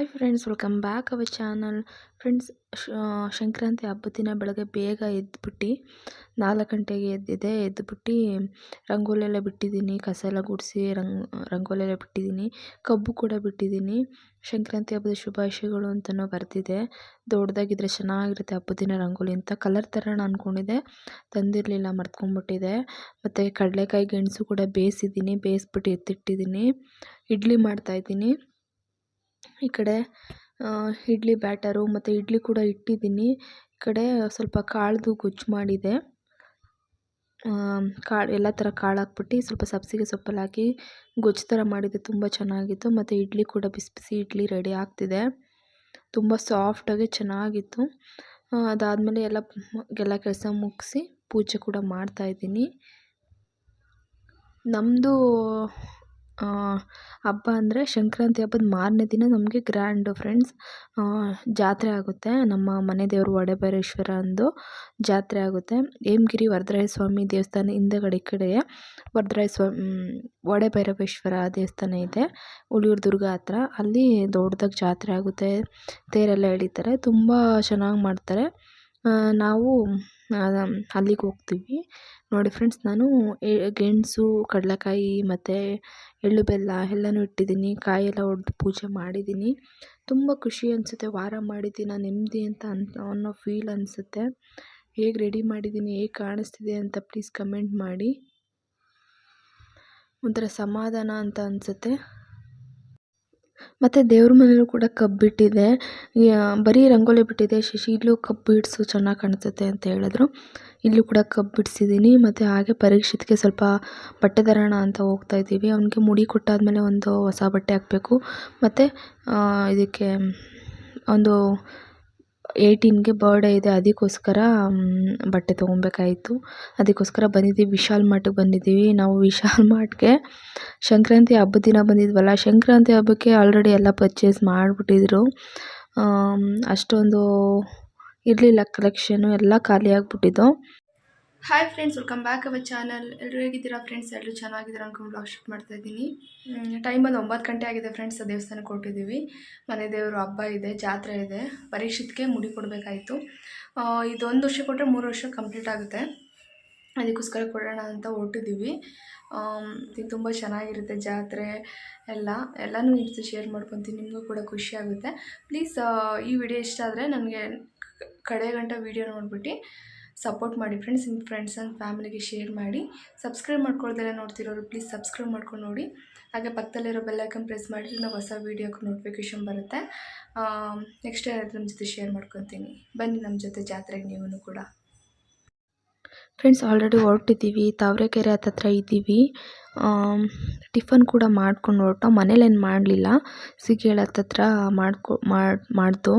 Hi friends welcome back our channel friends Sankranti ಹಬ್ಬದ ದಿನ ಬೆಳಗ್ಗೆ ಬೇಗ ಎದ್ದುಬಿಟ್ಟು ನಾಲ್ಕು ಗಂಟೆಗೆ ಎದ್ದಿದೆ. ಎದ್ದುಬಿಟ್ಟು ರಂಗೋಲಿ ಎಲ್ಲ ಬಿಟ್ಟಿದ್ದೀನಿ. ಕಸ ಎಲ್ಲ ಗುಡಿಸಿ ರಂಗ್ ರಂಗೋಲಿ ಎಲ್ಲ ಬಿಟ್ಟಿದ್ದೀನಿ. ಕಬ್ಬು ಕೂಡ ಬಿಟ್ಟಿದ್ದೀನಿ. ಸಂಕ್ರಾಂತಿ ಹಬ್ಬದ ಶುಭಾಶಯಗಳು ಅಂತಲೂ ಬರೆದಿದೆ. ದೊಡ್ಡದಾಗಿದ್ದರೆ ಚೆನ್ನಾಗಿರುತ್ತೆ ಹಬ್ಬದ ದಿನ ರಂಗೋಲಿ ಅಂತ. ಕಲರ್ ತರೋಣ ಅಂದ್ಕೊಂಡಿದ್ದೆ ತಂದಿರಲಿಲ್ಲ ಮರ್ತ್ಕೊಂಡ್ಬಿಟ್ಟಿದೆ ಮತ್ತು ಕಡಲೆಕಾಯಿ ಗೆಣಸು ಕೂಡ ಬೇಯಿಸಿದ್ದೀನಿ. ಬೇಯಿಸ್ಬಿಟ್ಟು ಎತ್ತಿಟ್ಟಿದ್ದೀನಿ. ಇಡ್ಲಿ ಮಾಡ್ತಾಯಿದ್ದೀನಿ ಈ ಕಡೆ ಇಡ್ಲಿ ಬ್ಯಾಟರು ಮತ್ತು ಇಡ್ಲಿ ಕೂಡ ಇಟ್ಟಿದ್ದೀನಿ. ಈ ಕಡೆ ಸ್ವಲ್ಪ ಕಾಳ್ದು ಗೊಜ್ಜು ಮಾಡಿದೆ. ಕಾಳು, ಎಲ್ಲ ಥರ ಕಾಳು ಹಾಕ್ಬಿಟ್ಟು ಸ್ವಲ್ಪ ಸಬ್ಬಸಿಗೆ ಸೊಪ್ಪಲ್ಲಿ ಹಾಕಿ ಗೊಜ್ಜು ಥರ ಮಾಡಿದೆ. ತುಂಬ ಚೆನ್ನಾಗಿತ್ತು. ಮತ್ತು ಇಡ್ಲಿ ಕೂಡ ಬಿಸಿ ಬಿಸಿ ಇಡ್ಲಿ ರೆಡಿ ಆಗ್ತಿದೆ. ತುಂಬ ಸಾಫ್ಟಾಗಿ ಚೆನ್ನಾಗಿತ್ತು. ಅದಾದಮೇಲೆ ಎಲ್ಲ ಎಲ್ಲ ಕೆಲಸ ಮುಗಿಸಿ ಪೂಜೆ ಕೂಡ ಮಾಡ್ತಾಯಿದ್ದೀನಿ ನಮ್ಮದು ಹಬ್ಬ ಅಂದರೆ ಸಂಕ್ರಾಂತಿ ಹಬ್ಬದ ಮಾರನೇ ದಿನ ನಮಗೆ ಗ್ರ್ಯಾಂಡ್ ಫ್ರೆಂಡ್ಸ್ ಜಾತ್ರೆ ಆಗುತ್ತೆ. ನಮ್ಮ ಮನೆ ದೇವರು ಒಡೆಬೈರೇಶ್ವರ ಅಂದು ಜಾತ್ರೆ ಆಗುತ್ತೆ. ಹೇಮಗಿರಿ ವರದರಾಯ ಸ್ವಾಮಿ ದೇವಸ್ಥಾನ ಹಿಂದೆಗಡೆ ಈ ಕಡೆ ವರದರಾಯ ಸ್ವಾಮಿ ಒಡೆಭೈರವೇಶ್ವರ ದೇವಸ್ಥಾನ ಇದೆ ಉಳಿಯೂರು ದುರ್ಗ ಹತ್ರ. ಅಲ್ಲಿ ದೊಡ್ಡದಾಗಿ ಜಾತ್ರೆ ಆಗುತ್ತೆ. ತೇರೆಲ್ಲ ಎಳೀತಾರೆ. ತುಂಬ ಚೆನ್ನಾಗಿ ಮಾಡ್ತಾರೆ. ನಾವು ಅಲ್ಲಿಗೆ ಹೋಗ್ತೀವಿ. ನೋಡಿ ಫ್ರೆಂಡ್ಸ್ ನಾನು ಗೆಣಸು, ಕಡಲೆಕಾಯಿ ಮತ್ತು ಎಳ್ಳು ಬೆಲ್ಲ ಎಲ್ಲನೂ ಇಟ್ಟಿದ್ದೀನಿ. ಕಾಯೆಲ್ಲ ಒಡೆದು ಪೂಜೆ ಮಾಡಿದ್ದೀನಿ. ತುಂಬ ಖುಷಿ ಅನಿಸುತ್ತೆ. ವಾರ ಮಾಡಿದ್ದೀನಿ, ನೆಮ್ಮದಿ ಅಂತ ಅನ್ನೋ ಫೀಲ್ ಅನಿಸುತ್ತೆ. ಹೇಗೆ ರೆಡಿ ಮಾಡಿದ್ದೀನಿ, ಹೇಗೆ ಕಾಣಿಸ್ತಿದೆ ಅಂತ ಪ್ಲೀಸ್ ಕಮೆಂಟ್ ಮಾಡಿ. ಒಂಥರ ಸಮಾಧಾನ ಅಂತ ಅನಿಸುತ್ತೆ. ಮತ್ತು ದೇವ್ರ ಮನೇಲೂ ಕೂಡ ಕಬ್ಬು ಬಿಟ್ಟಿದೆ ಬರೀ ರಂಗೋಲಿ ಬಿಟ್ಟಿದೆ. ಶಶಿಲು ಕಬ್ಬು ಬಿಡಿಸು ಚೆನ್ನಾಗಿ ಕಾಣಿಸುತ್ತೆ ಅಂತ ಹೇಳಿದ್ರು. ಇಲ್ಲೂ ಕೂಡ ಕಬ್ಬು ಬಿಡಿಸಿದ್ದೀನಿ ಮತ್ತು ಹಾಗೆ ಪರೀಕ್ಷಿತ್ಗೆ ಸ್ವಲ್ಪ ಬಟ್ಟೆ ತರೋಣ ಅಂತ ಹೋಗ್ತಾ ಇದ್ದೀವಿ. ಅವನಿಗೆ ಮುಡಿ ಕೊಟ್ಟಾದಮೇಲೆ ಒಂದು ಹೊಸ ಬಟ್ಟೆ ಹಾಕಬೇಕು. ಮತ್ತು ಇದಕ್ಕೆ ಒಂದು ಏಯ್ಟೀನ್ಗೆ ಬರ್ಡೇ ಇದೆ. ಅದಕ್ಕೋಸ್ಕರ ಬಟ್ಟೆ ತೊಗೊಬೇಕಾಯಿತು. ಅದಕ್ಕೋಸ್ಕರ ಬಂದಿದ್ದೀವಿ. ವಿಶಾಲ್ ಮಾರ್ಟಿಗೆ ಬಂದಿದ್ದೀವಿ. ನಾವು ವಿಶಾಲ್ ಮಾರ್ಟ್ಗೆ ಸಂಕ್ರಾಂತಿ ಹಬ್ಬದ ದಿನ ಬಂದಿದ್ವಲ್ಲ, ಸಂಕ್ರಾಂತಿ ಹಬ್ಬಕ್ಕೆ ಆಲ್ರೆಡಿ ಎಲ್ಲ ಪರ್ಚೇಸ್ ಮಾಡಿಬಿಟ್ಟಿದ್ರು. ಅಷ್ಟೊಂದು ಇರಲಿಲ್ಲ ಕಲೆಕ್ಷನು ಎಲ್ಲ ಖಾಲಿ ಆಗಿಬಿಟ್ಟಿದ್ದು hi friends welcome back our channel ಎಲ್ಲರೂ ಹೇಗಿದ್ದೀರಾ ಫ್ರೆಂಡ್ಸ್ ಎಲ್ಲರೂ ಚೆನ್ನಾಗಿದ್ದೀರಾ ಅಂದ್ಕೊಂಡು ಬ್ಲಾಗ್ ಶೂಟ್ ಮಾಡ್ತಾ ಇದ್ದೀನಿ. ಟೈಮ್ ಬಂದು ಒಂಬತ್ತು ಗಂಟೆ ಆಗಿದೆ ಫ್ರೆಂಡ್ಸ್ ದೇವಸ್ಥಾನಕ್ಕೆ ಕೊಟ್ಟಿದ್ದೀವಿ ಮನೆ ದೇವರು, ಹಬ್ಬ ಇದೆ, ಜಾತ್ರೆ ಇದೆ. ಪರೀಕ್ಷಿತ್ಗೆ ಮುಡಿ ಕೊಡಬೇಕಾಯಿತು. ಇದೊಂದು ವರ್ಷ ಕೊಟ್ಟರೆ ಮೂರು ವರ್ಷ ಕಂಪ್ಲೀಟ್ ಆಗುತ್ತೆ. ಅದಕ್ಕೋಸ್ಕರ ಕೊಡೋಣ ಅಂತ ಹೊರಟಿದ್ದೀವಿ. ಇದು ತುಂಬ ಚೆನ್ನಾಗಿರುತ್ತೆ ಜಾತ್ರೆ, ಎಲ್ಲ. ಎಲ್ಲನೂ ನಿಮ್ಮ ಶೇರ್ ಮಾಡ್ಕೊತೀನಿ, ನಿಮಗೂ ಕೂಡ ಖುಷಿ ಆಗುತ್ತೆ. ಪ್ಲೀಸ್ ಈ ವಿಡಿಯೋ ಇಷ್ಟ ಆದರೆ ನನಗೆ ಕಡೆ ಗಂಟೆ ವೀಡಿಯೋ ನೋಡಿಬಿಟ್ಟು ಸಪೋರ್ಟ್ ಮಾಡಿ ಫ್ರೆಂಡ್ಸ್ ನಿಮ್ಮ ಫ್ರೆಂಡ್ಸ್ ಆ್ಯಂಡ್ ಫ್ಯಾಮಿಲಿಗೆ ಶೇರ್ ಮಾಡಿ. ಸಬ್ಸ್ಕ್ರೈಬ್ ಮಾಡ್ಕೊಳ್ದೆಲ್ಲ ನೋಡ್ತಿರೋರು ಪ್ಲೀಸ್ ಸಬ್ಸ್ಕ್ರೈಬ್ ಮಾಡ್ಕೊಂಡು ನೋಡಿ. ಹಾಗೆ ಪಕ್ಕದಲ್ಲಿರೋ ಬೆಲ್ಲೈಕನ್ ಪ್ರೆಸ್ ಮಾಡಿದ್ರೆ ನಾವು ಹೊಸ ವೀಡಿಯೋಕ್ಕೆ ನೋಟಿಫಿಕೇಶನ್ ಬರುತ್ತೆ. ನೆಕ್ಸ್ಟ್ ಯಾರಾದ್ರೂ ನಮ್ಮ ಜೊತೆ ಶೇರ್ ಮಾಡ್ಕೊತೀನಿ. ಬನ್ನಿ ನಮ್ಮ ಜೊತೆ ಜಾತ್ರೆಗೆ ನೀವು ಕೂಡ. Friends already ಹೊರಟಿದ್ದೀವಿ. ತಾವರೆಕೆರೆ ಹತ್ತತ್ರ ಇದ್ದೀವಿ. ಟಿಫನ್ ಕೂಡ ಮಾಡ್ಕೊಂಡು ಹೊರಟೋ. ಮನೇಲೇನು ಮಾಡಲಿಲ್ಲ. ಸಿಗೇಳ ಹತ್ತತ್ರ ಮಾಡ್ಕೊ ಮಾಡ್ದು.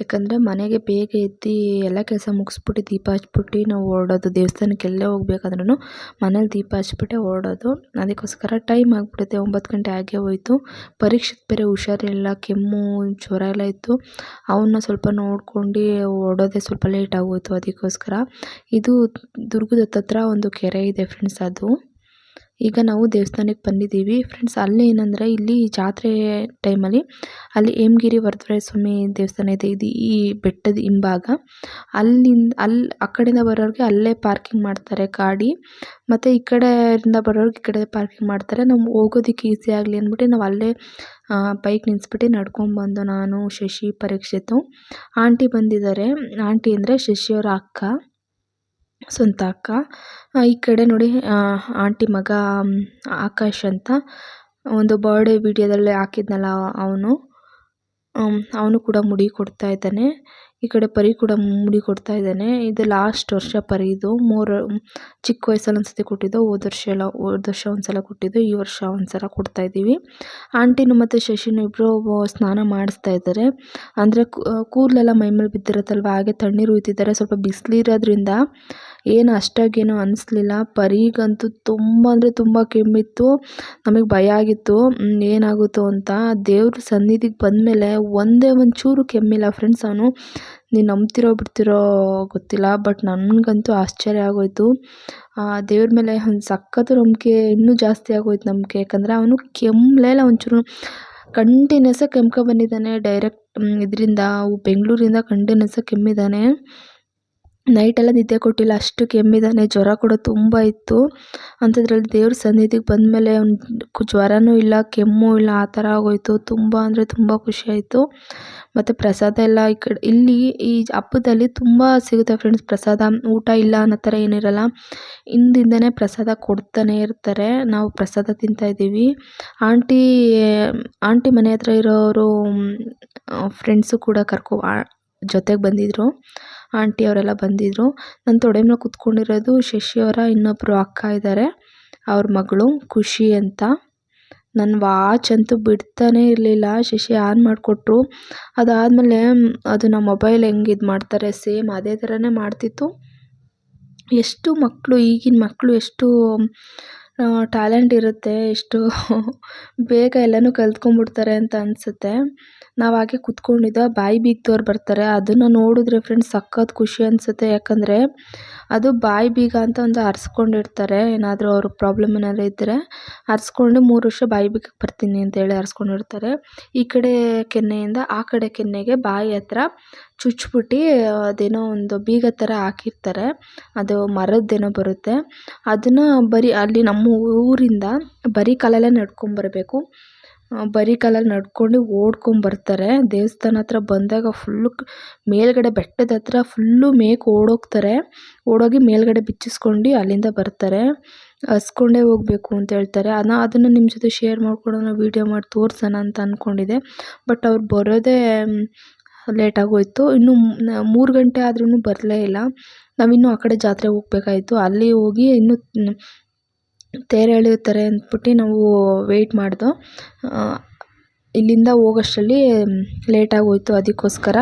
ಯಾಕಂದರೆ ಮನೆಗೆ ಬೇಗ ಎದ್ದು ಎಲ್ಲ ಕೆಲಸ ಮುಗಿಸ್ಬಿಟ್ಟು ದೀಪ ಹಚ್ಬಿಟ್ಟು ನಾವು ಹೊರ್ಡೋದು ದೇವಸ್ಥಾನಕ್ಕೆ ಎಲ್ಲೇ ಹೋಗ್ಬೇಕಾದ್ರೂ ಮನೇಲಿ ದೀಪ ಹಚ್ಬಿಟ್ಟೆ ಹೊರ್ಡೋದು ಅದಕ್ಕೋಸ್ಕರ ಟೈಮ್ ಆಗಿಬಿಡುತ್ತೆ, ಒಂಬತ್ತು ಗಂಟೆ ಆಗೇ ಹೋಯಿತು. ಪರೀಕ್ಷೆಗೆ ಬೇರೆ ಹುಷಾರಿಲ್ಲ, ಕೆಮ್ಮು, ಜ್ವರ ಎಲ್ಲ ಇತ್ತು. ಅವನ್ನ ಸ್ವಲ್ಪ ನೋಡ್ಕೊಂಡು ಹೊರ್ಡೋದೇ ಸ್ವಲ್ಪ ಲೇಟ್ ಆಗೋಯಿತು ಅದಕ್ಕೋಸ್ಕರ. ಇದು ದುರ್ಗದ ಹತ್ತತ್ರ ಒಂದು ಕೆರೆ ಇದೆ ಫ್ರೆಂಡ್ಸ್ ಅದು. ಈಗ ನಾವು ದೇವಸ್ಥಾನಕ್ಕೆ ಬಂದಿದ್ದೀವಿ. ಫ್ರೆಂಡ್ಸ್ ಅಲ್ಲಿ ಏನಂದರೆ ಇಲ್ಲಿ ಜಾತ್ರೆ ಟೈಮಲ್ಲಿ ಅಲ್ಲಿ ಹೇಮಗಿರಿ ವರದರಾಯ ಸ್ವಾಮಿ ದೇವಸ್ಥಾನ ಇದೆ. ಇದು ಈ ಬೆಟ್ಟದ ಹಿಂಭಾಗ. ಅಲ್ಲಿಂದ ಅಲ್ಲಿ ಆ ಕಡೆಯಿಂದ ಬರೋರಿಗೆ ಅಲ್ಲೇ ಪಾರ್ಕಿಂಗ್ ಮಾಡ್ತಾರೆ ಗಾಡಿ. ಮತ್ತು ಈ ಕಡೆಯಿಂದ ಬರೋರಿಗೆ ಈ ಕಡೆ ಪಾರ್ಕಿಂಗ್ ಮಾಡ್ತಾರೆ. ನಾವು ಹೋಗೋದಕ್ಕೆ ಈಸಿ ಆಗಲಿ ಅಂದ್ಬಿಟ್ಟು ನಾವು ಅಲ್ಲೇ ಬೈಕ್ ನಿಲ್ಲಿಸ್ಬಿಟ್ಟು ನಡ್ಕೊಂಡ್ಬಂದು ನಾನು ಶಶಿ ಪರೀಕ್ಷಿತು. ಆಂಟಿ ಬಂದಿದ್ದಾರೆ. ಆಂಟಿ ಅಂದರೆ ಶಶಿಯವರ ಅಕ್ಕ. ಸ್ವಂತ ಅಕ್ಕ. ಈ ಕಡೆ ನೋಡಿ ಆಂಟಿ ಮಗ ಆಕಾಶ್ ಅಂತ. ಒಂದು ಬರ್ಡೇ ವಿಡಿಯೋದಲ್ಲಿ ಹಾಕಿದ್ನಲ್ಲ ಅವನು. ಅವನು ಕೂಡ ಮುಡಿ ಕೊಡ್ತಾ ಇದ್ದಾನೆ. ಈ ಕಡೆ ಪರಿ ಕೂಡ ಮುಡಿ ಕೊಡ್ತಾ ಇದ್ದಾನೆ. ಇದು ಲಾಸ್ಟ್ ವರ್ಷ ಪರಿ ಇದು. ಮೂರು, ಚಿಕ್ಕ ವಯಸ್ಸಲ್ಲಿ ಒಂದ್ಸತಿ ಕೊಟ್ಟಿದ್ದು, ಹೋದ ವರ್ಷ ಎಲ್ಲ, ಹೋದ ವರ್ಷ ಒಂದ್ಸಲ ಕೊಟ್ಟಿದ್ದು, ಈ ವರ್ಷ ಒಂದ್ಸಲ ಕೊಡ್ತಾ ಇದ್ದೀವಿ. ಆಂಟಿನು ಮತ್ತು ಶಶಿನು ಇಬ್ಬರು ಸ್ನಾನ ಮಾಡಿಸ್ತಾ ಇದ್ದಾರೆ. ಅಂದರೆ ಕೂದಲೆಲ್ಲ ಮೈಮೇಲೆ ಬಿದ್ದಿರತ್ತಲ್ವ? ಹಾಗೆ ತಣ್ಣೀರು ಉಯ್ತಿದ್ದಾರೆ. ಸ್ವಲ್ಪ ಬಿಸಿಲಿರೋದ್ರಿಂದ ಏನು ಅಷ್ಟಾಗೇನು ಅನಿಸ್ಲಿಲ್ಲ. ಪರಿಗಂತೂ ತುಂಬ ಅಂದರೆ ತುಂಬ ಕೆಮ್ಮಿತ್ತು. ನಮಗೆ ಭಯ ಆಗಿತ್ತು. ಏನಾಗುತ್ತೋ ಅಂತ. ದೇವ್ರ ಸನ್ನಿಧಿಗೆ ಬಂದಮೇಲೆ ಒಂದೇ ಒಂದು ಚೂರು ಕೆಮ್ಮಿಲ್ಲ ಫ್ರೆಂಡ್ಸ್ ಅವನು. ನೀನು ನಂಬ್ತಿರೋ ಬಿಡ್ತಿರೋ ಗೊತ್ತಿಲ್ಲ ಬಟ್ ನನಗಂತೂ ಆಶ್ಚರ್ಯ ಆಗೋಯಿತು. ದೇವ್ರ ಮೇಲೆ ಒಂದು ಸಖತ್ತು ನಂಬಿಕೆ ಇನ್ನೂ ಜಾಸ್ತಿ ಆಗೋಯ್ತು ನಂಬಿಕೆ. ಯಾಕಂದರೆ ಅವನು ಕೆಮ್ಮಲೇ ಇಲ್ಲ ಒಂಚೂರು ಕಂಟಿನ್ಯೂಸಾಗಿ ಕೆಮ್ಕೊ ಬಂದಿದ್ದಾನೆ. ಡೈರೆಕ್ಟ್ ಇದರಿಂದ ಬೆಂಗಳೂರಿಂದ ಕಂಟಿನ್ಯೂಸ್ ಆಗಿ ಕೆಮ್ಮಿದ್ದಾನೆ. ನೈಟೆಲ್ಲ ನಿದ್ದೆ ಕೊಟ್ಟಿಲ್ಲ, ಅಷ್ಟು ಕೆಮ್ಮಿದ್ದಾನೆ ಜ್ವರ ಕೂಡ ತುಂಬ ಇತ್ತು. ಅಂಥದ್ರಲ್ಲಿ ದೇವ್ರ ಸನ್ನಿಧಿಗೆ ಬಂದಮೇಲೆ ಅವ್ನು ಜ್ವರನೂ ಇಲ್ಲ, ಕೆಮ್ಮು ಇಲ್ಲ, ಆ ಥರ ಆಗೋಯಿತು. ತುಂಬ ಅಂದರೆ ತುಂಬ ಖುಷಿಯಾಯಿತು ಮತ್ತು ಪ್ರಸಾದ ಎಲ್ಲ ಈ ಕಡೆ, ಇಲ್ಲಿ ಈ ಹಬ್ಬದಲ್ಲಿ ತುಂಬ ಸಿಗುತ್ತೆ ಫ್ರೆಂಡ್ಸ್ ಪ್ರಸಾದ. ಊಟ ಇಲ್ಲ ಅನ್ನೋ ಥರ ಏನಿರಲ್ಲ. ಹಿಂದಿಂದನೇ ಪ್ರಸಾದ ಕೊಡ್ತಾನೆ ಇರ್ತಾರೆ. ನಾವು ಪ್ರಸಾದ ತಿಂತಾಯಿದ್ದೀವಿ ಆಂಟಿ ಆಂಟಿ ಮನೆ ಹತ್ರ ಇರೋರು ಫ್ರೆಂಡ್ಸು ಕೂಡ ಕರ್ಕೊ ಜೊತೆಗೆ ಬಂದಿದ್ದರು ಆಂಟಿ ಅವರೆಲ್ಲ ಬಂದಿದ್ದರು ನನ್ನ ತೊಡೆ ಮೇಲೆ ಕುತ್ಕೊಂಡಿರೋದು ಶಶಿ ಅವರ ಇನ್ನೊಬ್ಬರು ಅಕ್ಕ ಇದ್ದಾರೆ ಅವ್ರ ಮಗಳು ಖುಷಿ ಅಂತ. ನನ್ನ ವಾಚ್ ಅಂತೂ ಬಿಡ್ತಾನೇ ಇರಲಿಲ್ಲ. ಶಶಿ ಆನ್ ಮಾಡಿಕೊಟ್ರು. ಅದಾದಮೇಲೆ ಅದು ನಮ್ಮ ಮೊಬೈಲ್ ಹೆಂಗೆ ಇದು ಮಾಡ್ತಾರೆ, ಸೇಮ್ ಅದೇ ಥರನೇ ಮಾಡ್ತಿತ್ತು. ಎಷ್ಟು ಮಕ್ಕಳು ಈಗಿನ ಮಕ್ಕಳು ಎಷ್ಟು ಟ್ಯಾಲೆಂಟ್ ಇರುತ್ತೆ, ಎಷ್ಟು ಬೇಗ ಎಲ್ಲನೂ ಕಲ್ತ್ಕೊಂಡ್ಬಿಡ್ತಾರೆ ಅಂತ ಅನಿಸುತ್ತೆ. ನಾವು ಹಾಗೆ ಕುತ್ಕೊಂಡಿದ್ದ, ಬಾಯಿ ಬೀಗ್ದವ್ರು ಬರ್ತಾರೆ. ಅದನ್ನು ನೋಡಿದ್ರೆ ಫ್ರೆಂಡ್ಸ್ ಸಖತ್ ಖುಷಿ ಅನಿಸುತ್ತೆ. ಯಾಕಂದರೆ ಅದು ಬಾಯಿ ಬೀಗ ಅಂತ ಒಂದು ಅರ್ಸ್ಕೊಂಡಿರ್ತಾರೆ ಏನಾದರೂ ಅವ್ರ ಪ್ರಾಬ್ಲಮ್ ಏನಾದರೂ ಇದ್ದರೆ ಅರ್ಸ್ಕೊಂಡು ಮೂರು ವರ್ಷ ಬಾಯಿ ಬೀಗಕ್ಕೆ ಬರ್ತೀನಿ ಅಂತೇಳಿ ಅರ್ಸ್ಕೊಂಡಿರ್ತಾರೆ ಈ ಕಡೆ ಕೆನ್ನೆಯಿಂದ ಆ ಕಡೆ ಕೆನ್ನೆಗೆ ಬಾಯಿ ಹತ್ರ ಚುಚ್ಬಿಟ್ಟು ಅದೇನೋ ಒಂದು ಬೀಗ ಥರ ಹಾಕಿರ್ತಾರೆ. ಅದು ಮರದ್ದೇನೋ ಬರುತ್ತೆ. ಅದನ್ನು ಬರೀ ಅಲ್ಲಿ ನಮ್ಮ ಊರಿಂದ ಬರೀ ಕಾಲಲ್ಲೇ ನಡ್ಕೊಂಬರಬೇಕು ಬರೀ ಕಾಲಲ್ಲಿ ನಡ್ಕೊಂಡು ಓಡ್ಕೊಂಬರ್ತಾರೆ ದೇವಸ್ಥಾನ ಹತ್ರ ಬಂದಾಗ ಫುಲ್ಲು ಮೇಲ್ಗಡೆ ಬೆಟ್ಟದ ಹತ್ರ ಫುಲ್ಲು ಮೇಕೆ ಓಡೋಗ್ತಾರೆ. ಓಡೋಗಿ ಮೇಲ್ಗಡೆ ಬಿಚ್ಚಿಸ್ಕೊಂಡು ಅಲ್ಲಿಂದ ಬರ್ತಾರೆ. ಹಸ್ಕೊಂಡೇ ಹೋಗ್ಬೇಕು ಅಂತ ಹೇಳ್ತಾರೆ. ನಾ ಅದನ್ನು ನಿಮ್ಮ ಜೊತೆ ಶೇರ್ ಮಾಡ್ಕೊಳ್ಳೋಣ ವೀಡಿಯೋ ಮಾಡಿ ತೋರಿಸೋಣ ಅಂತ ಅಂದ್ಕೊಂಡಿದ್ದೆ ಬಟ್ ಅವ್ರು ಬರೋದೇ ಲೇಟ್ ಆಗೋಯಿತು. ಇನ್ನೂ ಮೂರು ಗಂಟೆ ಆದ್ರೂ ಬರಲೇ ಇಲ್ಲ. ನಾವಿನ್ನೂ ಆ ಕಡೆ ಜಾತ್ರೆಗೆ ಹೋಗ್ಬೇಕಾಯಿತು. ಅಲ್ಲಿ ಹೋಗಿ ಇನ್ನೂ ತೇರು ಎಳೆಯುತ್ತಾರೆ ಅಂದ್ಬಿಟ್ಟು ನಾವು ವೆಯ್ಟ್ ಮಾಡಿದೋ. ಇಲ್ಲಿಂದ ಹೋಗೋಷ್ಟರಲ್ಲಿ ಲೇಟಾಗಿ ಹೋಯ್ತು ಅದಕ್ಕೋಸ್ಕರ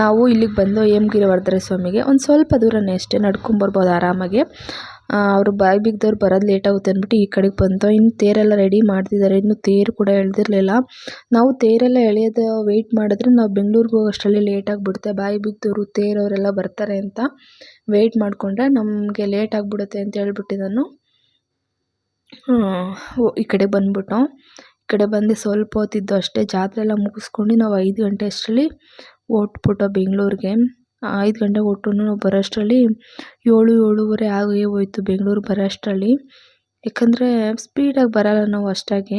ನಾವು ಇಲ್ಲಿಗೆ ಬಂದು ಹೇಮಗಿರಿ ವರದರ ಸ್ವಾಮಿಗೆ ಒಂದು ಸ್ವಲ್ಪ ದೂರನೇ ಅಷ್ಟೇ ನಡ್ಕೊಂಬರ್ಬೋದು ಆರಾಮಾಗಿ. ಅವರು ಬಾಯಿ ಬಿಗ್ದವ್ರು ಬರೋದು ಲೇಟಾಗುತ್ತೆ ಅಂದ್ಬಿಟ್ಟು ಈ ಕಡೆಗೆ ಬಂತು ಇನ್ನು ತೇರೆಲ್ಲ ರೆಡಿ ಮಾಡ್ತಿದ್ದಾರೆ. ಇನ್ನು ತೇರು ಕೂಡ ಎಳೆದಿರಲಿಲ್ಲ. ನಾವು ತೇರೆಲ್ಲ ಎಳೆಯೋದು ವೆಯ್ಟ್ ಮಾಡಿದ್ರೆ ನಾವು ಬೆಂಗಳೂರಿಗೆ ಹೋಗೋಷ್ಟರಲ್ಲಿ ಲೇಟಾಗಿ ಬಿಡುತ್ತೆ ಬಾಯಿ ಬಿಗ್ದವರು, ತೇರವರೆಲ್ಲ ಬರ್ತಾರೆ ಅಂತ ವೆಯ್ಟ್ ಮಾಡಿಕೊಂಡ್ರೆ ನಮಗೆ ಲೇಟ್ ಆಗಿಬಿಡುತ್ತೆ ಅಂತ ಹೇಳ್ಬಿಟ್ಟು ನಾನು. ಈ ಕಡೆ ಬಂದ್ಬಿಟ್ಟು, ಈ ಕಡೆ ಬಂದು ಸ್ವಲ್ಪ ಹೊತ್ತಿದ್ದು ಅಷ್ಟೇ, ಜಾತ್ರೆ ಎಲ್ಲ ಮುಗಿಸ್ಕೊಂಡು ನಾವು ಐದು ಗಂಟೆ ಅಷ್ಟರಲ್ಲಿ ಹೊಟ್ಬಿಟ್ಟು ಬೆಂಗಳೂರಿಗೆ. ಐದು ಗಂಟೆಗೆ ಹೊಟ್ಟು ನಾವು ಬರೋಷ್ಟರಲ್ಲಿ ಏಳು, ಏಳೂವರೆ ಆಗೇ ಹೋಯ್ತು ಬೆಂಗಳೂರು ಬರೋ ಅಷ್ಟರಲ್ಲಿ ಯಾಕಂದರೆ ಸ್ಪೀಡಾಗಿ ಬರೋಲ್ಲ ನಾವು ಅಷ್ಟಾಗಿ.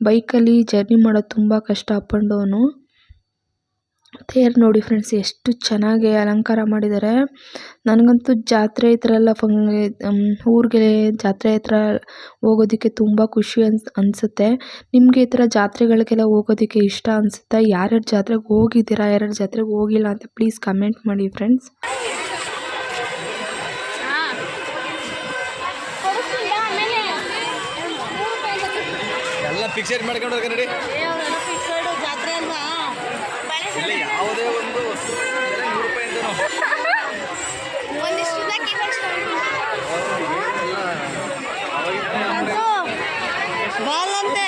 ಬೈಕಲ್ಲಿ ಜರ್ನಿ ಮಾಡೋದು ತುಂಬ ಕಷ್ಟ ಅಪ್ ಆ್ಯಂಡ್ ಡೌನು ತೇರು ನೋಡಿ ಫ್ರೆಂಡ್ಸ್ ಎಷ್ಟು ಚೆನ್ನಾಗಿ ಅಲಂಕಾರ ಮಾಡಿದ್ದಾರೆ ನನಗಂತೂ ಜಾತ್ರೆ ಈ ಥರ ಎಲ್ಲ ಫಂ ಊರಿಗೆ ಜಾತ್ರೆ ಹತ್ರ ಹೋಗೋದಕ್ಕೆ ತುಂಬ ಖುಷಿ ಅನ್ಸ್ ಅನಿಸುತ್ತೆ. ನಿಮಗೆ ಈ ಥರ ಜಾತ್ರೆಗಳಿಗೆಲ್ಲ ಹೋಗೋದಕ್ಕೆ ಇಷ್ಟ ಅನಿಸುತ್ತಾ? ಯಾರ್ಯಾರು ಜಾತ್ರೆಗೆ ಹೋಗಿದ್ದೀರಾ ಯಾರ್ಯಾರು ಜಾತ್ರೆಗೆ ಹೋಗಿಲ್ಲ ಅಂತ ಪ್ಲೀಸ್ ಕಮೆಂಟ್ ಮಾಡಿ ಫ್ರೆಂಡ್ಸ್ ಎಲ್ಲ ಫಿಕ್ಸೆಡ್ ಮಾಡ್ಕೊಂಡು ಹೋಗಿ ನೋಡಿ ಜಾತ್ರೆ ಅಲ್ವಾ ಇಲ್ಲಿ ಯಾವುದೇ ಒಂದು ಬೆಲೆ ನೂರು ರೂಪಾಯಿ ಅಂತ ಬಾಲಂತೆ.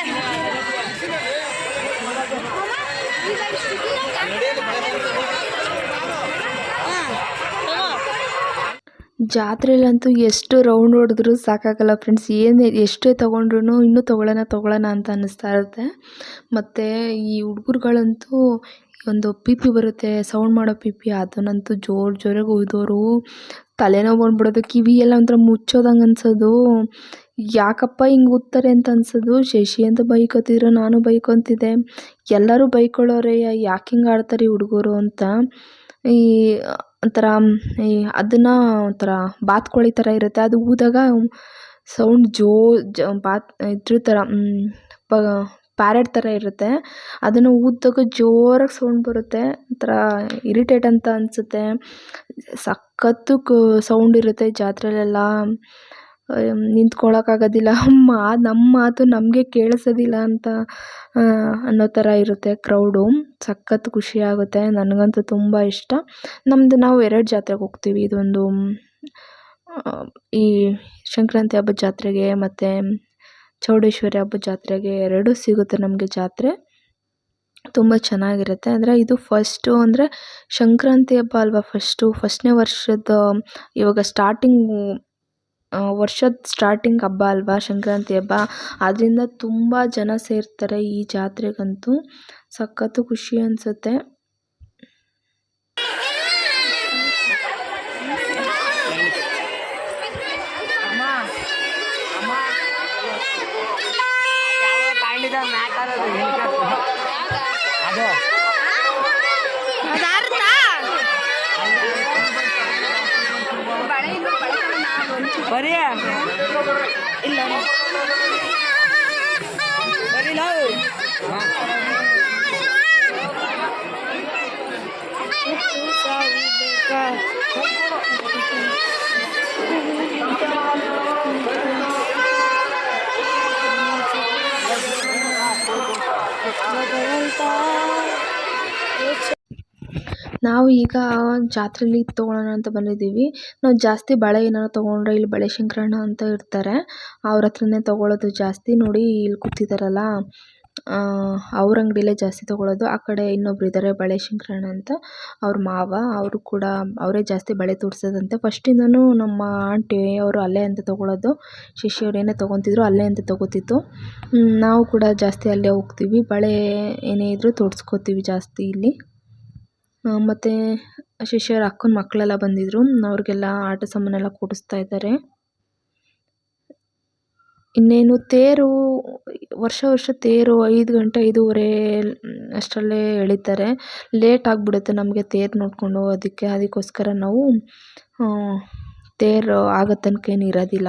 ಜಾತ್ರೆಲಂತೂ ಎಷ್ಟು ರೌಂಡ್ ಹೊಡೆದ್ರೂ ಸಾಕಾಗಲ್ಲ ಫ್ರೆಂಡ್ಸ್ ಏನೇ ಎಷ್ಟೇ ತೊಗೊಂಡ್ರು ಇನ್ನೂ ತೊಗೊಳ್ಳೋಣ ತೊಗೊಳ್ಳೋಣ ಅಂತ ಅನ್ನಿಸ್ತಾ ಇರುತ್ತೆ. ಮತ್ತು ಈ ಹುಡುಗರುಗಳಂತೂ ಒಂದು ಪಿ ಪಿ ಬರುತ್ತೆ ಸೌಂಡ್ ಮಾಡೋ ಪಿ ಪಿ ಅದನ್ನಂತೂ ಜೋರು ಜೋರಾಗಿ ಉಯ್ದೋರು, ತಲೆನೋವು ಬಂದ್ಬಿಡೋದು, ಕಿವಿ ಎಲ್ಲ ಒಂಥರ ಮುಚ್ಚೋದಂಗೆ ಅನ್ಸೋದು. ಯಾಕಪ್ಪ ಹಿಂಗೆ ಊದ್ತಾರೆ ಅಂತ ಅನ್ಸೋದು. ಶಶಿ ಅಂತ ಬೈಕೋತಿದ್ರು, ನಾನು ಬೈಕೊತಿದ್ದೆ. ಎಲ್ಲರೂ ಬೈಕೊಳ್ಳೋರೆ, ಯಾಕೆ ಹಿಂಗೆ ಆಡ್ತಾರೆ ಈ ಹುಡುಗರು ಅಂತ. ಈ ಒಂಥರ, ಈ ಅದನ್ನು ಒಂಥರ ಬಾತುಕೋಳಿ ಥರ ಇರುತ್ತೆ. ಅದು ಊದಾಗ ಸೌಂಡ್ ಜೋ, ಜ, ಬಾತ್ ಇದ್ರ ಥರ ಪ್ಯಾರೆಟ್ ಥರ ಇರುತ್ತೆ. ಅದನ್ನು ಊದಿದಾಗ ಜೋರಾಗಿ ಸೌಂಡ್ ಬರುತ್ತೆ. ಒಂಥರ ಇರಿಟೇಟ್ ಅಂತ ಅನಿಸುತ್ತೆ. ಸಖತ್ತು ಕ ಸೌಂಡ್ ಇರುತ್ತೆ ಜಾತ್ರೆಲೆಲ್ಲ. ನಿಂತ್ಕೊಳ್ಳೋಕ್ಕಾಗೋದಿಲ್ಲ ಮಾ ನಮ್ಮ ಮಾತು ನಮಗೆ ಕೇಳಿಸೋದಿಲ್ಲ ಅಂತ ಅನ್ನೋ ಥರ ಇರುತ್ತೆ ಕ್ರೌಡು ಸಖತ್ ಖುಷಿ ಆಗುತ್ತೆ. ನನಗಂತೂ ತುಂಬ ಇಷ್ಟ. ನಮ್ಮದು ನಾವು ಎರಡು ಜಾತ್ರೆಗೆ ಹೋಗ್ತೀವಿ. ಇದೊಂದು ಈ ಸಂಕ್ರಾಂತಿ ಹಬ್ಬದ ಜಾತ್ರೆಗೆ ಮತ್ತು ಚೌಡೇಶ್ವರಿ ಹಬ್ಬದ ಜಾತ್ರೆಗೆ ಎರಡೂ ಸಿಗುತ್ತೆ ನಮಗೆ ಜಾತ್ರೆ. ತುಂಬ ಚೆನ್ನಾಗಿರುತ್ತೆ. ಅಂದರೆ ಇದು ಫಸ್ಟು ಅಂದರೆ ಸಂಕ್ರಾಂತಿ ಹಬ್ಬ ಅಲ್ವಾ ಫಸ್ಟು ಫಸ್ಟ್ನೇ ವರ್ಷದ, ಇವಾಗ ಸ್ಟಾರ್ಟಿಂಗು ವರ್ಷದ ಸ್ಟಾರ್ಟಿಂಗ್ ಹಬ್ಬ ಅಲ್ವಾ, ಸಂಕ್ರಾಂತಿ ಹಬ್ಬ. ಆದ್ದರಿಂದ ತುಂಬ ಜನ ಸೇರ್ತಾರೆ ಈ ಜಾತ್ರೆಗಂತೂ. ಸಖತ್ತು ಖುಷಿ ಅನಿಸುತ್ತೆ. ಬರೀ ಇಲ್ಲ ಬರೀ ನಾವು ನಾವು ಈಗ ಜಾತ್ರೆಲಿ ತೊಗೊಳೋಣ ಅಂತ ಬಂದಿದ್ದೀವಿ. ನಾವು ಜಾಸ್ತಿ ಬಳೆ ಏನಾರು ತೊಗೊಂಡ್ರೆ ಇಲ್ಲಿ ಬಳೆ ಶಂಕರಣ್ಣ ಅಂತ ಇರ್ತಾರೆ. ಅವ್ರ ಹತ್ರನೇ ತೊಗೊಳೋದು ಜಾಸ್ತಿ. ನೋಡಿ ಇಲ್ಲಿ ಕೂತಿದ್ದಾರಲ್ಲ ಅವ್ರ ಅಂಗಡಿಲೇ ಜಾಸ್ತಿ ತಗೊಳ್ಳೋದು. ಆ ಕಡೆ ಇನ್ನೊಬ್ರು ಇದ್ದಾರೆ ಬಳೆ ಶಂಕರಣ್ಣ ಅಂತ. ಅವ್ರ ಮಾವ, ಅವರು ಕೂಡ ಅವರೇ ಜಾಸ್ತಿ ಬಳೆ ತೋರಿಸೋದಂತೆ. ಫಸ್ಟಿಂದನೂ ನಮ್ಮ ಆಂಟಿ ಅವರು ಅಲ್ಲೇ ಅಂತ ತಗೊಳ್ಳೋದು. ಶಶಿ ಅವ್ರು ಏನೇ ತೊಗೊತಿದ್ರು ಅಲ್ಲೇ ಅಂತ ತೊಗೋತಿತ್ತು. ನಾವು ಕೂಡ ಜಾಸ್ತಿ ಅಲ್ಲೇ ಹೋಗ್ತೀವಿ. ಬಳೆ ಏನೇ ಇದ್ದರೂ ತೋರಿಸ್ಕೋತೀವಿ ಜಾಸ್ತಿ ಇಲ್ಲಿ. ಮತ್ತು ಶಿಷ್ಯರ ಅಕ್ಕನ ಮಕ್ಕಳೆಲ್ಲ ಬಂದಿದ್ದರು ಅವ್ರಿಗೆಲ್ಲ ಆಟ ಸಾಮಾನೆಲ್ಲ ಕೊಡಿಸ್ತಾ ಇದ್ದಾರೆ. ಇನ್ನೇನು ತೇರು, ವರ್ಷ ವರ್ಷ ತೇರು ಐದು ಗಂಟೆ ಐದೂವರೆ ಅಷ್ಟರಲ್ಲೇ ಎಳಿತಾರೆ. ಲೇಟ್ ಆಗಿಬಿಡುತ್ತೆ ನಮಗೆ ತೇರು ನೋಡಿಕೊಂಡು ಅದಕ್ಕೆ ಅದಕ್ಕೋಸ್ಕರ ನಾವು ತೇರು ಆಗೋ ತನಕ ಏನು ಇರೋದಿಲ್ಲ.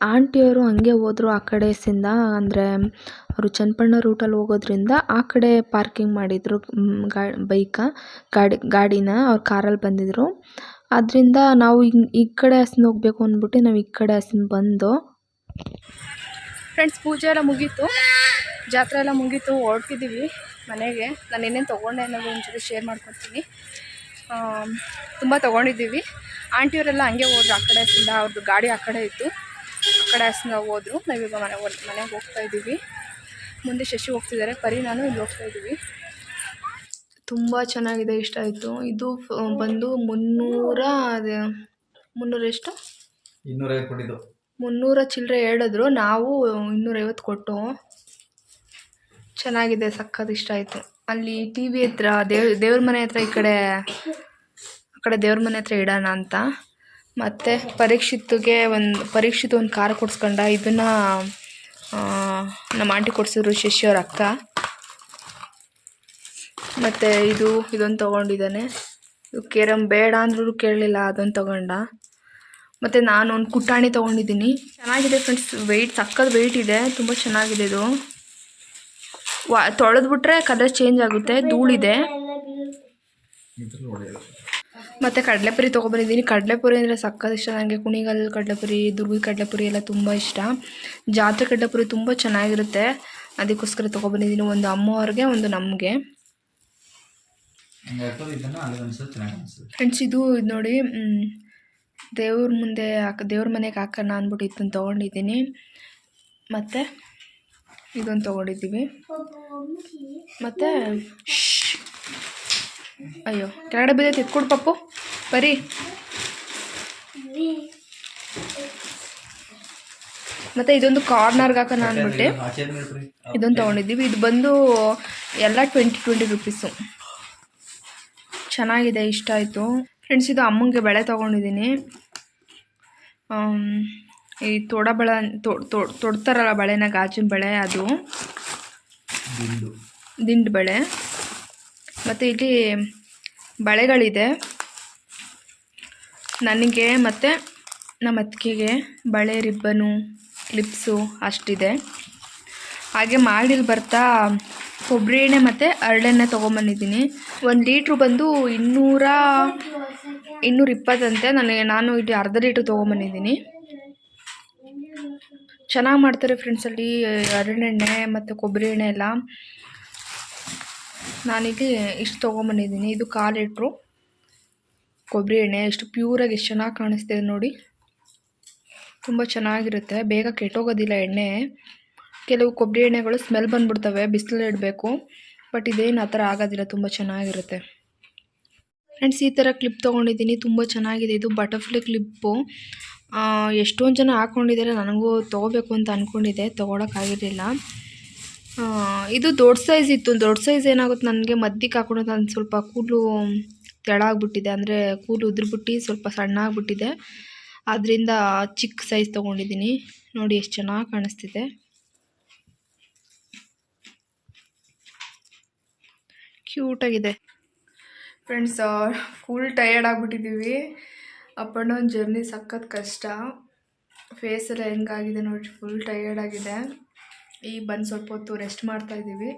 ಆಂಟಿಯವರು ಹಂಗೆ ಹೋದ್ರು ಆ ಕಡೆಯಿಂದ ಅಂದರೆ ಅವರು ಚನ್ನಪಣ್ಣ ರೂಟಲ್ಲಿ ಹೋಗೋದ್ರಿಂದ ಆ ಕಡೆ ಪಾರ್ಕಿಂಗ್ ಮಾಡಿದರು ಗಾ ಬೈಕ ಗಾಡಿ, ಗಾಡಿನ ಅವ್ರು ಕಾರಲ್ಲಿ ಬಂದಿದ್ದರು ಅದರಿಂದ ನಾವು ಈ ಕಡೆ ಹಾಸನ ಹೋಗಬೇಕು ಅಂದ್ಬಿಟ್ಟು ನಾವು ಈ ಕಡೆ ಹಾಸನ ಬಂದು ಫ್ರೆಂಡ್ಸ್ ಪೂಜೆ ಎಲ್ಲ ಮುಗೀತು. ಜಾತ್ರೆ ಎಲ್ಲ ಮುಗೀತು ಹೊರಟಿದ್ದೀವಿ ಮನೆಗೆ. ನಾನು ಏನೇನು ತೊಗೊಂಡೆ ಅನ್ನೋದು ಒಂದು ಜೊತೆ ಶೇರ್ ಮಾಡ್ಕೊತೀನಿ ತುಂಬ ತೊಗೊಂಡಿದ್ದೀವಿ. ಆಂಟಿಯವರೆಲ್ಲ ಹಂಗೆ ಹೋದ್ರು ಆ ಕಡೆ ಹಸಿಂದ ಅವ್ರದ್ದು ಗಾಡಿ ಆ ಕಡೆ ಇತ್ತು. ಆ ಕಡೆ ಹೋದ್ರು. ನಾವೀಗ ಮನೆ ಮನೆಗೆ ಹೋಗ್ತಾ ಇದ್ದೀವಿ ಮುಂದೆ ಶಶಿ ಹೋಗ್ತಿದ್ದಾರೆ ಪರಿ ನಾನು ಇಲ್ಲಿ ಹೋಗ್ತಾ ಇದ್ದೀವಿ ತುಂಬ ಚೆನ್ನಾಗಿದೆ ಇಷ್ಟ ಆಯಿತು. ಇದು ಫ- ಬಂದು ಮುನ್ನೂರ ಮುನ್ನೂರ ಎಷ್ಟು? ಮುನ್ನೂರ ಚಿಲ್ಲರೆ ಹೇಳಿದ್ರು. ನಾವು ಇನ್ನೂರೈವತ್ತು ಕೊಟ್ಟು ಚೆನ್ನಾಗಿದೆ ಸಖತ್ ಇಷ್ಟ ಆಯಿತು. ಅಲ್ಲಿ ಟಿ ವಿ ಹತ್ರ ದೇವ್ ದೇವ್ರ ಮನೆ ಹತ್ರ ಈ ಕಡೆ ಆ ಕಡೆ ದೇವ್ರ ಮನೆ ಹತ್ರ ಇಡೋಣ ಅಂತ. ಮತ್ತು ಪರೀಕ್ಷಿತ್ಗೆ ಒಂದು ಪರೀಕ್ಷಿತ್ ಒಂದು ಕಾರ್ ಕೊಡ್ಸ್ಕೊಂಡ. ಇದನ್ನು ನಮ್ಮ ಆಂಟಿ ಕೊಡಿಸಿದ್ರು ಶಶಿ ಅವ್ರ ಅಕ್ಕ. ಮತ್ತು ಇದು, ಇದೊಂದು ತೊಗೊಂಡಿದ್ದಾನೆ. ಇದು ಕೇರಮ್ ಬೇಡ ಅಂದ್ರೂ ಕೇಳಲಿಲ್ಲ, ಅದೊಂದು ತೊಗೊಂಡ. ಮತ್ತು ನಾನು ಒಂದು ಕುಟಾಣಿ ತೊಗೊಂಡಿದ್ದೀನಿ. ಚೆನ್ನಾಗಿದೆ ಫ್ರೆಂಡ್ಸ್ ವೆಯ್ಟ್ ಸಕ್ಕದ ವೆಯ್ಟ್ ಇದೆ. ತುಂಬ ಚೆನ್ನಾಗಿದೆ ಇದು. ವಾ, ತೊಳೆದ್ಬಿಟ್ರೆ ಕಲರ್ ಚೇಂಜ್ ಆಗುತ್ತೆ, ಧೂಳಿದೆ. ಮತ್ತು ಕಡಲೆಪುರಿ ತೊಗೊಬಂದಿದ್ದೀನಿ. ಕಡಲೆಪುರಿ ಅಂದರೆ ಸಕ್ಕತ್ ಇಷ್ಟ ನನಗೆ ಕುಣಿಗಲ್ ಕಡಲೆಪುರಿ ದುರ್ಗದ ಕಡಲೆಪುರಿ ಎಲ್ಲ ತುಂಬ ಇಷ್ಟ. ಜಾತ್ರೆ ಕಡಲೆಪುರಿ ತುಂಬ ಚೆನ್ನಾಗಿರುತ್ತೆ. ಅದಕ್ಕೋಸ್ಕರ ತೊಗೊಬಂದಿದ್ದೀನಿ ಒಂದು ಅಮ್ಮವ್ರಿಗೆ ಒಂದು ನಮಗೆ. ಫ್ರೆಂಡ್ಸ್ ಇದು ಇದು ನೋಡಿ ದೇವ್ರ ಮುಂದೆ ಹಾಕ ದೇವ್ರ ಮನೆಗೆ ಹಾಕೋಣ ಅಂದ್ಬಿಟ್ಟು ಇದನ್ನು ತೊಗೊಂಡಿದ್ದೀನಿ. ಮತ್ತು ಇದೊಂದು ತೊಗೊಂಡಿದ್ದೀವಿ. ಮತ್ತು ಅಯ್ಯೋ ಕೆಳಗಡೆ ಬಿದ್ದೈತೆ ಎತ್ಕೊಡು ಪಪ್ಪು. ಬರೀ. ಮತ್ತು ಇದೊಂದು ಕಾರ್ನರ್ಗೆ ಹಾಕೋಣ ಅಂದ್ಬಿಟ್ಟೆ. ಇದೊಂದು ತೊಗೊಂಡಿದ್ದೀವಿ. ಇದು ಬಂದು ಎಲ್ಲ ಟ್ವೆಂಟಿ ಟ್ವೆಂಟಿ ರುಪೀಸು ಚೆನ್ನಾಗಿದೆ ಇಷ್ಟ ಆಯಿತು. ಫ್ರೆಂಡ್ಸ್ ಇದು ಅಮ್ಮಂಗೆ ಬೆಳೆ ತೊಗೊಂಡಿದ್ದೀನಿ. ಈ ತೊಡ ಬಳೆ ತೊಡ್ ತೊಡ್- ತೊಡ್ತಾರಲ್ಲ ಬಳೆನ ಗಾಜಿನ ಬಳೆ ಅದು. ದಿಂಡು ಬಳೆ. ಮತ್ತು ಇಲ್ಲಿ ಬಳೆಗಳಿದೆ. ನನಗೆ ಮತ್ತು ನಮ್ಮ ಅತ್ತಿಗೆಗೆ ಬಳೆ, ರಿಬ್ಬನು ಕ್ಲಿಪ್ಸು ಅಷ್ಟಿದೆ. ಹಾಗೆ ಮಾಡಿಲ್ ಬರ್ತಾ ಕೊಬ್ಬರಿ ಎಣ್ಣೆ ಮತ್ತು ಹರಳೆಣ್ಣೆ ತೊಗೊಂಬಂದಿದ್ದೀನಿ. ಒಂದು ಲೀಟ್ರು ಬಂದು ಇನ್ನೂರ ಇನ್ನೂರ ಇಪ್ಪತ್ತಂತೆ. ನನಗೆ ನಾನು ಇಲ್ಲಿ ಅರ್ಧ ಲೀಟ್ರ್ ತೊಗೊಂಬಂದಿದ್ದೀನಿ. ಚೆನ್ನಾಗಿ ಮಾಡ್ತಾರೆ ಫ್ರೆಂಡ್ಸಲ್ಲಿ ಹರಳೆಣ್ಣೆ ಮತ್ತು ಕೊಬ್ಬರಿ ಎಣ್ಣೆ ಎಲ್ಲ. ನಾನಿಲ್ಲಿ ಇಷ್ಟು ತೊಗೊಂಬಂದಿದ್ದೀನಿ. ಇದು ಕಾಲು ಲೀಟ್ರು ಕೊಬ್ಬರಿ ಎಣ್ಣೆ. ಎಷ್ಟು ಪ್ಯೂರಾಗಿ ಎಷ್ಟು ಚೆನ್ನಾಗಿ ಕಾಣಿಸ್ತಿದೆ ನೋಡಿ. ತುಂಬ ಚೆನ್ನಾಗಿರುತ್ತೆ. ಬೇಗ ಕೆಟ್ಟೋಗೋದಿಲ್ಲ ಎಣ್ಣೆ. ಕೆಲವು ಕೊಬ್ಬರಿ ಎಣ್ಣೆಗಳು ಸ್ಮೆಲ್ ಬಂದ್ಬಿಡ್ತವೆ. ಬಿಸಿಲಲ್ಲಿ ಇಡಬೇಕು. ಬಟ್ ಇದೇನು ಆ ಥರ ಆಗೋದಿಲ್ಲ. ತುಂಬ ಚೆನ್ನಾಗಿರುತ್ತೆ. ಫ್ರೆಂಡ್ಸ್, ಈ ಥರ ಕ್ಲಿಪ್ ತೊಗೊಂಡಿದ್ದೀನಿ. ತುಂಬ ಚೆನ್ನಾಗಿದೆ ಇದು. Butterfly clip. ಎಷ್ಟೊಂದು ಜನ ಹಾಕ್ಕೊಂಡಿದ್ದಾರೆ ನನಗೂ ತೊಗೋಬೇಕು ಅಂತ ಅಂದ್ಕೊಂಡಿದ್ದೆ ತೊಗೊಳಕ್ಕಾಗಿರಲಿಲ್ಲ ಇದು ದೊಡ್ಡ ಸೈಜ್ ಇತ್ತು. ದೊಡ್ಡ ಸೈಜ್ ಏನಾಗುತ್ತೆ ನನಗೆ ಮದ್ದಿಗೆ ಹಾಕೊಂಡು ನಾನು ಸ್ವಲ್ಪ ಕೂದಲು ತೆಳ ಆಗ್ಬಿಟ್ಟಿದೆ. ಅಂದರೆ ಕೂದಲು ಉದುರ್ಬಿಟ್ಟು ಸ್ವಲ್ಪ ಸಣ್ಣ ಆಗಿಬಿಟ್ಟಿದೆ. ಆದ್ದರಿಂದ ಚಿಕ್ಕ ಸೈಜ್ ತೊಗೊಂಡಿದ್ದೀನಿ. ನೋಡಿ ಎಷ್ಟು ಚೆನ್ನಾಗಿ ಕಾಣಿಸ್ತಿದೆ. ಕ್ಯೂಟಾಗಿದೆ ಫ್ರೆಂಡ್ಸ್ ಫುಲ್ ಟಯರ್ಡ್ ಆಗಿಬಿಟ್ಟಿದ್ದೀವಿ ಅಪ್ ಆ್ಯಂಡ್ ಡೌನ್ ಜರ್ನಿ ಸಖತ್ ಕಷ್ಟ. ಫೇಸ್ ಎಲ್ಲ ಹೆಂಗಾಗಿದೆ ನೋಡಿ ಫುಲ್ ಟಯರ್ಡ್ ಆಗಿದೆ. ಈಗ ಬಂದು ಸ್ವಲ್ಪ ಹೊತ್ತು ರೆಸ್ಟ್ ಮಾಡ್ತಾ ಇದ್ದೀವಿ.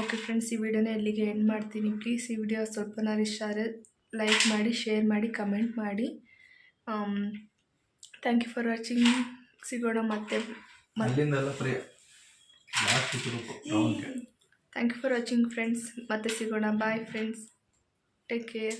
ಓಕೆ ಫ್ರೆಂಡ್ಸ್ ಈ ವಿಡಿಯೋನ ಎಲ್ಲಿಗೆ ಎಂಡ್ ಮಾಡ್ತೀನಿ. ಪ್ಲೀಸ್ ಈ ವಿಡಿಯೋ ಸ್ವಲ್ಪನಾರು ಇಷ್ಟ ಆದರೆ ಲೈಕ್ ಮಾಡಿ ಶೇರ್ ಮಾಡಿ ಕಮೆಂಟ್ ಮಾಡಿ. ಥ್ಯಾಂಕ್ ಯು ಫಾರ್ ವಾಚಿಂಗ್ ಸಿಗೋಣ ಮತ್ತೆ. Thank you for watching friends ಮತ್ತೆ ಸಿಗೋಣ. Bye friends take care